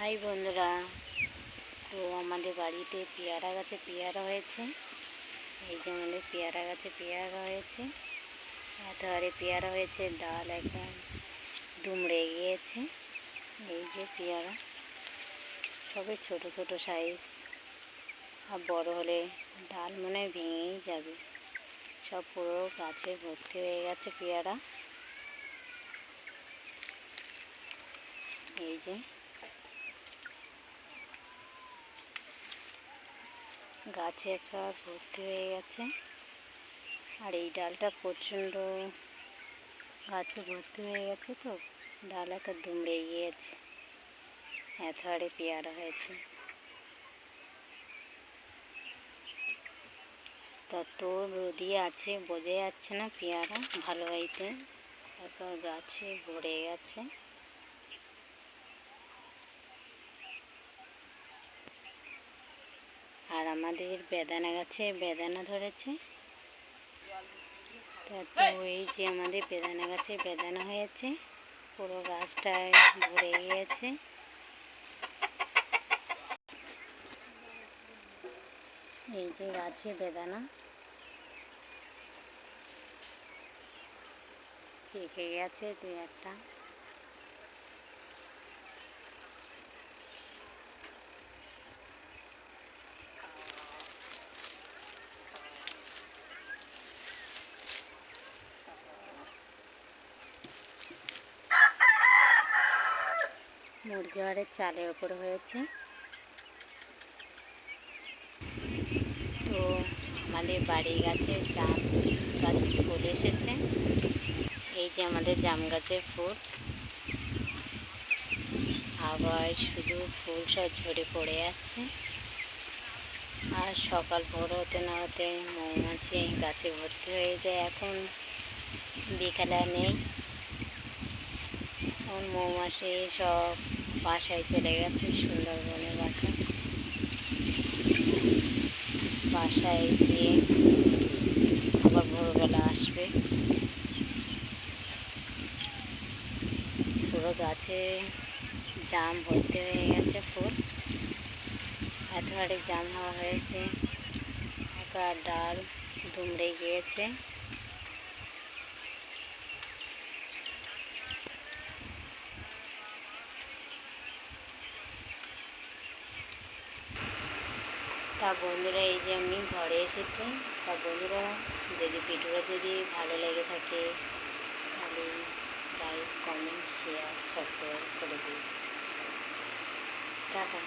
High বন্ধুরা, তো আমাদের বাড়িতে পেয়ারা গাছে পেয়ারা হয়েছে। এই যে আমাদের পেয়ারা গাছে পেয়ারা হয়েছে। এতবারে পেয়ারা হয়েছে, ডাল একদম দুমড়ে গিয়েছে। এই যে পেয়ারা, সবে ছোট ছোট সাইজ আর বড় হলে ডাল মনে হয় ভেঙেই যাবে। সব পুরো গাছে ভর্তি হয়ে গেছে পেয়ারা। এই যে গাছে একটা ভর্তি হয়ে গেছে। আর এই ডালটা প্রচণ্ড গাছে ভর্তি হয়ে গেছে তো, ডাল একটা দুমড়ে গিয়েছে। এত হারে পেয়ারা হয়েছে। তা তো রোদি আছে বোঝা যাচ্ছে না পেয়ারা ভালো হইতে? তারপর গাছে ভরে গেছে। আমাদের বেদানা গাছে বেদানা ধরেছে। তা এই যে আমাদের বেদানা গাছে বেদানা হয়েছে, পুরো গাছটায় ভরে গিয়েছে। এই যে গাছে বেদানা। পেকে গেছে দু একটা। মুরগি ঘরের চালের ওপর হয়েছে। তো আমাদের বাড়ি গাছে জাম গাছ ফুল এসেছে। এই যে আমাদের জাম গাছের ফুল। আবার শুধু ফুল সব ঝরে পড়ে যাচ্ছে আর সকাল ভোর হতে না হতে মৌমাছি গাছে ভর্তি হয়ে যায় এখন। বিকালে নেই। এখন মৌমাছি সব বাসায় চলে গেছে, সুন্দরবনের বাসা। বাসায় গিয়ে আবার ভোরবেলা আসবে। পুরো গাছে জাম ভর্তি হয়ে গেছে ফুল। এত হারে জাম হওয়া হয়েছে একা ডাল দুমড়ে গিয়েছে। তা বন্ধুরা, এই যে আমি ঘরে এসেছি। তা বন্ধুরা, যদি ভিডিওটা যদি ভালো লেগে থাকে, তাহলে লাইক কমেন্ট শেয়ার সাবস্ক্রাইব করে দিই টাটা।